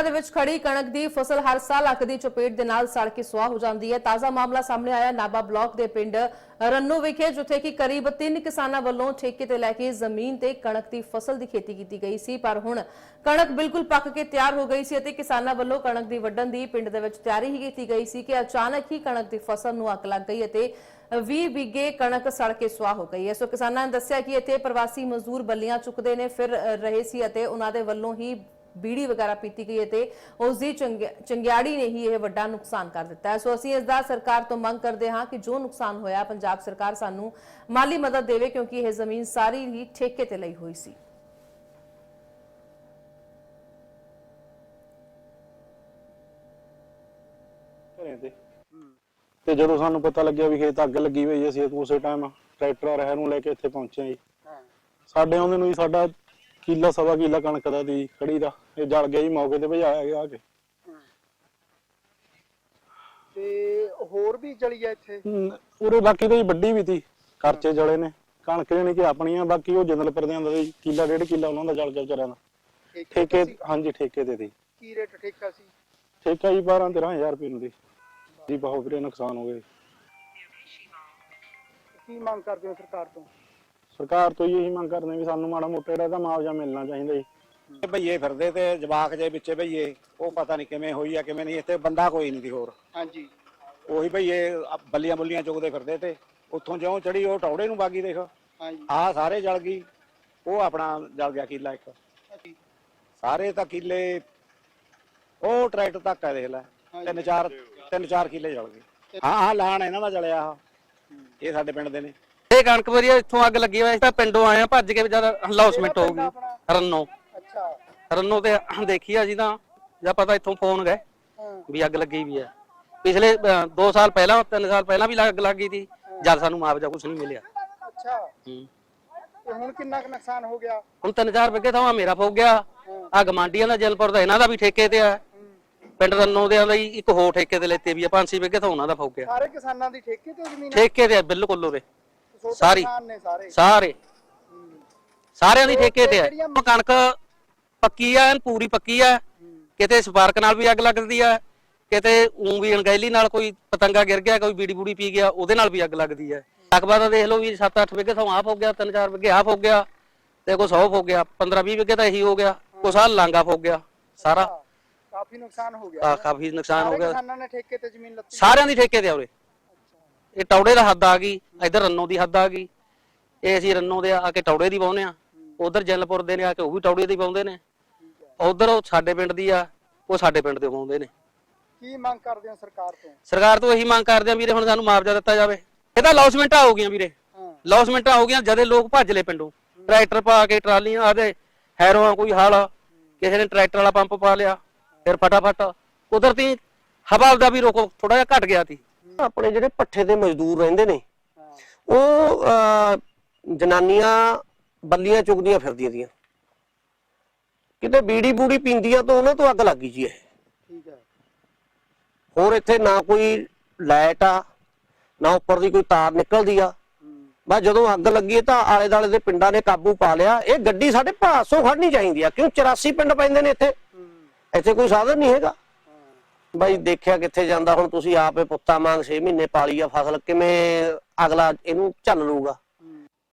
ਖੇਤਾਂ ਦੇ ਵਿੱਚ ਖੜੀ ਕਣਕ ਦੀ ਫਸਲ ਹਰ ਸਾਲ ਅੱਗ ਦੀ ਚਪੇਟ ਦੇ ਨਾਲ ਸੜ ਕੇ ਸੁਆਹ ਹੋ ਜਾਂਦੀ ਹੈ। ਤਾਜ਼ਾ ਮਾਮਲਾ ਸਾਹਮਣੇ ਆਇਆ ਨਾਬਾ ਬਲਾਕ ਦੇ ਪਿੰਡ ਰੰਨੂ ਵਿਖੇ, ਜਿੱਥੇ ਕਿ ਕਰੀਬ 3 ਕਿਸਾਨਾਂ ਵੱਲੋਂ ਠੇਕੇ ਤੇ ਲੈ ਕੇ ਜ਼ਮੀਨ ਤੇ ਕਣਕ ਦੀ ਫਸਲ ਦੀ ਖੇਤੀ ਕੀਤੀ ਗਈ ਸੀ। ਪਰ ਹੁਣ ਕਣਕ ਬਿਲਕੁਲ ਪੱਕ ਕੇ ਤਿਆਰ ਹੋ ਗਈ ਸੀ ਅਤੇ ਕਿਸਾਨਾਂ ਵੱਲੋਂ ਕਣਕ ਦੀ ਵੱਢਣ ਦੀ ਪਿੰਡ ਦੇ ਵਿੱਚ ਤਿਆਰੀ ਹੀ ਕੀਤੀ ਗਈ ਸੀ ਕਿ ਅਚਾਨਕ ਹੀ ਕਣਕ ਦੀ ਫਸਲ ਨੂੰ ਅੱਗ ਲੱਗ ਗਈ ਅਤੇ 20 ਬਿੱਗੇ ਕਣਕ ਸੜ ਕੇ ਸੁਆਹ ਹੋ ਗਈ ਹੈ। ਸੋ ਕਿਸਾਨਾਂ ਨੇ ਦੱਸਿਆ ਕਿ ਇੱਥੇ ਪ੍ਰਵਾਸੀ ਮਜ਼ਦੂਰ ਬੱਲੀਆਂ ਚੁੱਕਦੇ ਨੇ, ਫਿਰ ਰਹੇ ਸੀ ਅਤੇ ਉਹਨਾਂ ਦੇ ਵੱਲੋਂ ਹੀ ਬੀੜੀ ਵਗੈਰਾ ਪੀਤੀ ਗਈ ਅਤੇ ਉਸ ਦੀ ਚੰਗਿ- ਚੰਗਿਆੜੀ ਨੇ ਹੀ ਇਹ ਵੱਡਾ ਨੁਕਸਾਨ ਕਰ ਦਿੱਤਾ ਹੈ। ਸੋ ਅਸੀਂ ਇਸ ਦਾ ਸਰਕਾਰ ਤੋਂ ਮੰਗ ਕਰਦੇ ਹਾਂ ਕਿ ਜੋ ਨੁਕਸਾਨ ਹੋਇਆ ਪੰਜਾਬ ਸਰਕਾਰ ਸਾਨੂੰ ਮਾਲੀ ਮਦਦ ਦੇਵੇ ਕਿਉਂਕਿ ਇਹ ਜ਼ਮੀਨ ਸਾਰੀ ਹੀ ਠੇਕੇ ਤੇ ਲਈ ਹੋਈ ਸੀ। ਘਰੇ ਤੇ। ਤੇ ਜਦੋਂ ਸਾਨੂੰ ਪਤਾ ਲੱਗਿਆ ਵੀ ਖੇਤ ਅੱਗ ਲੱਗੀ ਹੋਈ ਹੈ, ਅਸੀਂ ਉਸੇ ਟਾਈਮ ਟਰੈਕਟਰ ਰਹਿ ਨੂੰ ਲੈ ਕੇ ਇੱਥੇ ਪਹੁੰਚੇ ਹਾਂ ਜੀ। ਸਾਡੇ ਆਉਂਦੇ ਨੂੰ ਜੀ ਸਾਡਾ ਕਿੱਲਾ ਸਵਾ ਕਿੱਲਾ ਕਣਕ ਦਾ ਦੀ ਖੜੀ ਦਾ। ਇਹ ਜਲ ਗਿਆ ਜੀ ਮੌਕੇ ਤੇ ਭਜਾਇਆ ਗਿਆ ਆ ਕੇ। ਤੇ ਹੋਰ ਵੀ ਜਲੀ ਆ ਇੱਥੇ? ਹਮ, ਉਰੇ ਬਾਕੀ ਤਾਂ ਜੀ ਵੱਡੀ ਵੀ ਤੀ ਖਰਚੇ ਜਲੇ ਨੇ। ਕਣਕ ਜਾਣੀ ਕਿ ਆਪਣੀਆਂ ਬਾਕੀ ਉਹ ਜੰਦਲਪੁਰ ਦੇ ਹੁੰਦਾ ਸੀ ਕਿੱਲਾ ਡੇਢ ਕਿੱਲਾ ਉਹਨਾਂ ਦਾ ਜਲ ਗਿਆ ਵਿਚਾਰਿਆਂ ਦਾ। ਠੇਕੇ ਠੇਕੇ ਸੀ? ਹਾਂਜੀ ਠੇਕੇ ਤੇ ਤੀ। ਕੀ ਰੇਟ ਠੇਕਾ ਸੀ? ਠੇਕਾ ਜੀ 12 13000 ਰੁਪਏ ਨੂੰ ਦੀ ਜੀ ਬਹੁਤ ਵੀਰੇ ਨੁਕਸਾਨ ਹੋ ਗਏ ਕੀ ਮੰਗ ਕਰਦੇ ਹੋ ਸਰਕਾਰ ਤੋਂ? ਸਰਕਾਰ ਤੋਂ ਇਹੀ ਮੰਗ ਕਰਦੇ ਵੀ ਸਾਨੂੰ ਮਾੜਾ ਮੋਟਾ ਜਿਹੜਾ ਇਹਦਾ ਮੁਆਵਜ਼ਾ ਮਿਲਣਾ ਚਾਹੀਦਾ ਜੀ। ਇਹ ਭਈਏ ਫਿਰਦੇ ਤੇ ਜਵਾਕ ਜੇ ਵਿੱਚੇ ਭਈਏ ਉਹ ਪਤਾ ਨਹੀਂ ਕਿਵੇਂ ਹੋਈ ਆ ਕਿਵੇਂ ਨਹੀਂ ਇੱਥੇ ਬੰਦਾ ਕੋਈ ਨਹੀਂ ਦੀ ਹੋਰ। ਹਾਂਜੀ। ਉਹੀ ਭਈਏ ਆ ਬੱਲੀਆਂ ਬੁੱਲੀਆਂ ਚੁਗਦੇ ਫਿਰਦੇ ਤੇ ਉੱਥੋਂ ਜਿਉਂ ਚੜੀ ਉਹ ਟੌੜੇ ਨੂੰ ਬਾਗੀ ਦੇਖ। ਹਾਂਜੀ। ਆਹ ਸਾਰੇ ਜਲ ਗਈ ਉਹ ਆਪਣਾ ਜਲ ਗਿਆ ਕਿੱਲਾ ਇੱਕ। ਹਾਂਜੀ। ਸਾਰੇ ਤਾਂ ਕਿੱਲੇ ਉਹ ਟਰੈਕਟਰ ਤੱਕ ਆ ਦੇਖ ਲੈ ਤਿੰਨ ਚਾਰ ਤਿੰਨ ਚਾਰ ਕਿੱਲੇ ਜਲ ਗਏ। ਹਾਂ ਹਾਂ ਲਾਣ ਇਹਨਾਂ ਦਾ ਜਲਿਆ ਆਹ। ਇਹ ਸਾਡੇ ਪਿੰਡ ਦੇ ਨੇ। ਇਹ ਕਣਕ ਵਰੀਆ ਇੱਥੋਂ ਅੱਗ ਲੱਗੀ ਹੋਈ ਤਾਂ ਪਿੰਡੋਂ ਆਏ ਆ ਭੱਜ ਕੇ ਵਿਚਾਰਾ ਹਲੌਸਮੈਂਟ ਹੋ ਗਈ ਰੰਨੋ। ਅੱਛਾ। ਰੰਨੋ ਤੇ ਦੇਖੀ ਆ ਜੀ ਤਾਂ ਜਾਂ ਪਤਾ ਇੱਥੋਂ ਫੋਨ ਗਏ ਵੀ ਅੱਗ ਲੱਗੀ ਵੀ ਹੈ ਪਿਛਲੇ 2 ਸਾਲ ਪਹਿਲਾਂ 3 ਸਾਲ ਪਹਿਲਾਂ ਵੀ ਅੱਗ ਲੱਗ ਗਈ ਸੀ ਜਦ ਸਾਨੂੰ ਮੁਆਵਜ਼ਾ ਕੁਝ ਨਹੀਂ ਮਿਲਿਆ। ਅੱਛਾ। ਹੂੰ। ਤੇ ਹੁਣ ਕਿੰਨਾ ਕੁ ਨੁਕਸਾਨ ਹੋ ਗਿਆ? ਹੁਣ 3000 ਵਿਗੇ ਤਾਂ ਮੇਰਾ ਫੁੱਕ ਗਿਆ। ਆ ਗਮਾਂਡੀਆਂ ਦਾ ਜਲਪੁਰ ਦਾ ਇਹਨਾਂ ਦਾ ਵੀ ਠੇਕੇ ਤੇ ਆ। ਪਿੰਡ ਰੰਨੋ ਦੇ ਲਈ ਇੱਕ ਹੋਰ ਠੇਕੇ ਤੇ ਲੈਤੇ ਵੀ ਆ 5-6 ਵਿਗੇ ਤਾਂ ਉਹਨਾਂ ਦਾ ਫੁੱਕ ਗਿਆ। ਸਾਰੇ ਕਿਸਾਨਾਂ ਦੀ ਠੇਕੇ ਤੇ ਜ਼ਮੀਨ? ਠੇਕੇ ਤੇ ਆ ਬਿਲਕੁਲ ਉਹਦੇ। ਸਾਰੀ। ਨੇ ਸਾਰੇ। ਸਾਰੇ। ਸਾਰਿਆਂ ਦੀ ਠੇਕੇ ਤੇ ਉਹ ਕਣਕ ਪੱਕੀ ਆ ਐਨ ਪੂਰੀ ਪੱਕੀ ਆ। ਕਿਤੇ ਸਪਾਰਕ ਨਾਲ ਵੀ ਅੱਗ ਲੱਗਦੀ ਆ। ਕਿਤੇ ਉਂ ਵੀ ਅਣਗਹਿਲੀ ਨਾਲ ਕੋਈ ਪਤੰਗਾ ਗਿਰ ਗਿਆ ਕੋਈ ਬੀੜੀ ਬੂੜੀ ਪੀ ਗਿਆ ਉਹਦੇ ਨਾਲ ਵੀ ਅੱਗ ਲੱਗਦੀ ਆ। ਅਕਬਰ ਦਾ ਦੇਖ ਲਓ ਵੀ 7-8 ਵਿਗੇ ਤੋਂ ਆਪ ਹੋ ਗਿਆ 3-4 ਵਿਗੇ ਆਪ ਹੋ ਗਿਆ ਤੇ ਕੋਈ 100 ਹੋ ਗਿਆ 15-20 ਵਿਗੇ ਤਾਂ ਇਹੀ ਹੋ ਗਿਆ ਕੋਈ ਸਾਲ ਲਾਂਗਾ ਹੋ ਗਿਆ ਸਾਰਾ। ਕਾਫੀ ਨੁਕਸਾਨ ਹੋ ਗਿਆ ਆ ਕਾਫੀ ਨੁਕਸਾਨ ਹੋ ਗਿਆ। ਕਿਸਾਨਾਂ ਨੇ ਠੇਕੇ ਤੇ ਜ਼ਮੀਨ ਲੱਤੀ। ਸਾਰਿਆਂ ਦੀ ਠੇਕੇ ਤੇ ਆ ਉਰੇ। ਇਹ ਟੌੜੇ ਦਾ ਹੱਦ ਆ ਗਈ ਇਧਰ ਰੰਨੋ ਦੀ ਹੱਦ ਆ ਗਈ। ਇਹ ਅਸੀਂ ਰੰਨੋ ਦੇ ਆ ਕੇ ਟੌੜੇ ਦੀ ਪਾਉਨੇ ਆ ਉਧਰ ਜਲਪੁਰ ਦੇ ਨੇ ਆ ਕੇ ਉਹ ਵੀ ਟੌੜੇ ਦੀ ਪਾਉਂਦੇ ਨੇ। ਉਧਰ ਉਹ ਸਾਡੇ ਪਿੰਡ ਦੀ ਆ ਉਹ ਸਾਡੇ ਪਿੰਡ ਦੇ ਪਾਉਂਦੇ ਨੇ। ਕੀ ਮੰਗ ਕਰਦੇ ਹੋ ਸਰਕਾਰ ਤੋਂ? ਸਰਕਾਰ ਤੋਂ ਇਹੀ ਮੰਗ ਕਰਦੇ ਆ ਵੀਰੇ ਹੁਣ ਸਾਨੂੰ ਮੁਆਵਜ਼ਾ ਦਿੱਤਾ ਜਾਵੇ। ਇਹ ਤਾਂ ਲੌਸਮੈਂਟਾਂ ਹੋ ਗਈਆਂ ਵੀਰੇ। ਲੌਸਮੈਂਟਾਂ ਹੋ ਗਈਆਂ ਜਦੇ ਲੋਕ ਭੱਜ ਲਏ ਪਿੰਡੋਂ। ਟਰੈਕਟਰ ਪਾ ਕੇ ਟਰਾਲੀਆਂ ਆਦੇ ਹੈਰੋਆਂ ਕੋਈ ਹਾਲ ਕਿਸੇ ਨੇ ਟਰੈਕਟਰ ਵਾਲਾ ਪੰਪ ਪਾ ਲਿਆ ਫਿਰ ਫਟਾਫਟ। ਕੁਦਰਤੀ ਹਵਾ ਦਾ ਵੀ ਰੋਕੋ ਥੋੜਾ ਜਿਹਾ ਘਟ ਗਿਆ ਸੀ। ਆਪਣੇ ਜਿਹੜੇ ਪੱਠੇ ਦੇ ਮਜ਼ਦੂਰ ਰਹਿੰਦੇ ਨੇ ਉਹ ਅਹ, ਜਨਾਨੀਆਂ ਬੱਲੀਆਂ ਚੁਗਦੀਆਂ ਫਿਰਦੀਆਂ ਦੀਆਂ ਕਿਤੇ ਬੀੜੀ ਬੂੜੀ ਪੀਂਦੀਆਂ ਤਾਂ ਉਹਨਾਂ ਤੋਂ ਅੱਗ ਲੱਗ ਗਈ ਜੀ ਇਹ। ਠੀਕ ਹੈ ਹੋਰ ਇੱਥੇ ਨਾ ਕੋਈ ਲਾਈਟ ਆ ਨਾ ਉੱਪਰ ਦੀ ਕੋਈ ਤਾਰ ਨਿਕਲਦੀ ਆ। ਬਸ ਜਦੋਂ ਅੱਗ ਲੱਗੀ ਤਾਂ ਆਲੇ ਦਾਲੇ ਦੇ ਪਿੰਡਾਂ ਨੇ ਕਾਬੂ ਪਾ ਲਿਆ। ਇਹ ਗੱਡੀ ਸਾਡੇ ਭਾਸੋਂ ਖੜਨੀ ਚਾਹੀਦੀ ਆ ਕਿਉਂ? 84 ਪਿੰਡ ਪੈਂਦੇ ਨੇ ਇੱਥੇ। ਇੱਥੇ ਕੋਈ ਸਾਧਨ ਨਹੀਂ ਹੈਗਾ। ਬਾਈ ਦੇਖਿਆ ਕਿੱਥੇ ਜਾਂਦਾ, ਹੁਣ ਤੁਸੀਂ ਆਪੇ ਪੁੱਤਾਂ ਵਾਂਗ 6 ਮਹੀਨੇ ਪਾਲੀ ਆ ਫਸਲ, ਕਿਵੇਂ ਅਗਲਾ ਇਹਨੂੰ ਝੱਲ ਲੂਗਾ